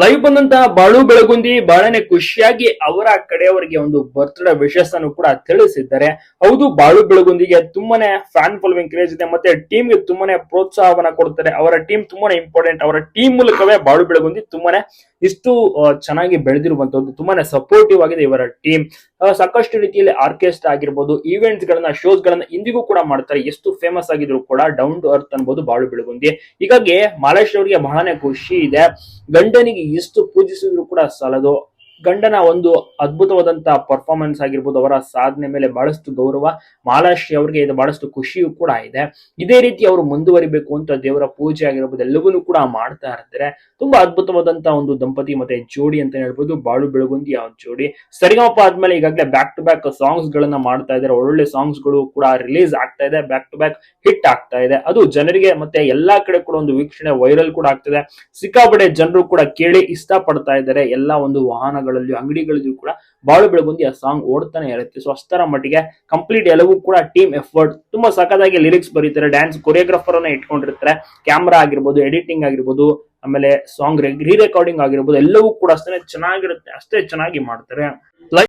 Live ಬಂದಂತಹ ಬಾಳು ಬೆಳಗುಂದಿ ಬಹಳನೇ ಖುಷಿಯಾಗಿ ಅವರ ಕಡೆಯವರಿಗೆ ಒಂದು ಬರ್ತ್ಡೇ ವಿಶಸ್ ಅನ್ನು ಕೂಡ ತಿಳಿಸಿದ್ದಾರೆ. ಹೌದು, ಬಾಳು ಬೆಳಗುಂದಿಗೆ ತುಂಬಾನೇ ಫ್ಯಾನ್ ಫಾಲೋವಿಂಗ್ ಕ್ರೇಜ್ ಇದೆ ಮತ್ತೆ ಟೀಮ್ಗೆ ತುಂಬಾನೇ ಪ್ರೋತ್ಸಾಹವನ್ನ ಕೊಡ್ತಾರೆ. ಅವರ ಟೀಮ್ ತುಂಬಾನೇ ಇಂಪಾರ್ಟೆಂಟ್ ಅವರ ಟೀಮ್ ಮೂಲಕವೇ ಬಾಳು ಬೆಳಗುಂದಿ ತುಂಬಾನೇ ಇಷ್ಟು ಚೆನ್ನಾಗಿ ಬೆಳೆದಿರುವಂತದ್ದು ತುಂಬಾನೇ ಸಪೋರ್ಟಿವ್ ಆಗಿದೆ ಇವರ ಟೀಮ್ ಸಾಕಷ್ಟು ರೀತಿಯಲ್ಲಿ ಆರ್ಕೆಸ್ಟ್ರಾ ಆಗಿರ್ಬೋದು ಈವೆಂಟ್ಸ್ ಗಳನ್ನ ಶೋಸ್ ಗಳನ್ನ ಇಂದಿಗೂ ಕೂಡ ಮಾಡ್ತಾರೆ. ಎಷ್ಟು ಫೇಮಸ್ ಆಗಿದ್ರು ಕೂಡ ಡೌನ್ ಟು ಅರ್ತ್ ಅನ್ಬೋದು ಬಾಳು ಬೆಳಗುಂದಿ. ಹೀಗಾಗಿ ಮಾಲೇಶ್ ಅವರಿಗೆ ಬಹಳನೇ ಖುಷಿ ಇದೆ. ಗಂಡನಿಗೆ ಎಷ್ಟು ಪೂಜಿಸಿದ್ರು ಕೂಡ ಸಾಲದು. ಗಂಡನ ಒಂದು ಅದ್ಭುತವಾದಂತಹ ಪರ್ಫಾರ್ಮೆನ್ಸ್ ಆಗಿರ್ಬೋದು, ಅವರ ಸಾಧನೆ ಮೇಲೆ ಬಹಳಷ್ಟು ಗೌರವ. ಮಾಲಾಶ್ರೀ ಅವರಿಗೆ ಇದು ಬಹಳಷ್ಟು ಖುಷಿಯೂ ಕೂಡ ಇದೆ. ಇದೇ ರೀತಿ ಅವರು ಮುಂದುವರಿಬೇಕು ಅಂತ ದೇವರ ಪೂಜೆ ಆಗಿರ್ಬೋದು, ಎಲ್ಲವನ್ನೂ ಕೂಡ ಮಾಡ್ತಾ ಇರ್ತಾರೆ. ತುಂಬಾ ಅದ್ಭುತವಾದಂತಹ ಒಂದು ದಂಪತಿ ಮತ್ತೆ ಜೋಡಿ ಅಂತ ಹೇಳ್ಬೋದು, ಬಾಳು ಬೆಳಗುಂದಿ ಆ ಜೋಡಿ. ಸರಿಗಮಪ್ಪ ಆದ್ಮೇಲೆ ಈಗಾಗಲೇ ಬ್ಯಾಕ್ ಟು ಬ್ಯಾಕ್ ಸಾಂಗ್ಸ್ ಗಳನ್ನ ಮಾಡ್ತಾ ಇದ್ದಾರೆ. ಒಳ್ಳೊಳ್ಳೆ ಸಾಂಗ್ಸ್ಗಳು ಕೂಡ ರಿಲೀಸ್ ಆಗ್ತಾ ಇದೆ ಬ್ಯಾಕ್ ಟು ಬ್ಯಾಕ್ ಹಿಟ್ ಆಗ್ತಾ ಇದೆ. ಅದು ಜನರಿಗೆ ಮತ್ತೆ ಎಲ್ಲಾ ಕಡೆ ಕೂಡ ಒಂದು ವೀಕ್ಷಣೆ ವೈರಲ್ ಕೂಡ ಆಗ್ತಿದೆ. ಸಿಕ್ಕಾಪಟ್ಟೆ ಜನರು ಕೂಡ ಕೇಳಿ ಇಷ್ಟ ಪಡ್ತಾ ಇದ್ದಾರೆ. ಎಲ್ಲಾ ಒಂದು ವಾಹನಗಳಲ್ಲಿ ಅಂಗಡಿಗಳಲ್ಲೂ ಕೂಡ ಬಾಳು ಬೆಳಗುಂದಿ ಆ ಸಾಂಗ್ ಓಡ್ತಾನೆ ಇರುತ್ತೆ. ಸೊ ಅಷ್ಟರ ಮಟ್ಟಿಗೆ ಕಂಪ್ಲೀಟ್ ಎಲ್ಲವೂ ಕೂಡ ಟೀಮ್ ಎಫರ್ಟ್ ತುಂಬಾ ಸಖತ್ತಾಗಿ ಲಿರಿಕ್ಸ್ ಬರೀತಾರೆ ಡ್ಯಾನ್ಸ್ ಕೊರಿಯೋಗ್ರಾಫರ್ ಅನ್ನ ಇಟ್ಕೊಂಡಿರ್ತಾರೆ. ಕ್ಯಾಮ್ರಾ ಆಗಿರ್ಬೋದು ಎಡಿಟಿಂಗ್ ಆಗಿರ್ಬೋದು, ಆಮೇಲೆ ಸಾಂಗ್ ರೀ ರೆಕಾರ್ಡಿಂಗ್ ಆಗಿರ್ಬೋದು, ಎಲ್ಲವೂ ಕೂಡ ಅಷ್ಟೇ ಚೆನ್ನಾಗಿರುತ್ತೆ, ಅಷ್ಟೇ ಚೆನ್ನಾಗಿ ಮಾಡ್ತಾರೆ.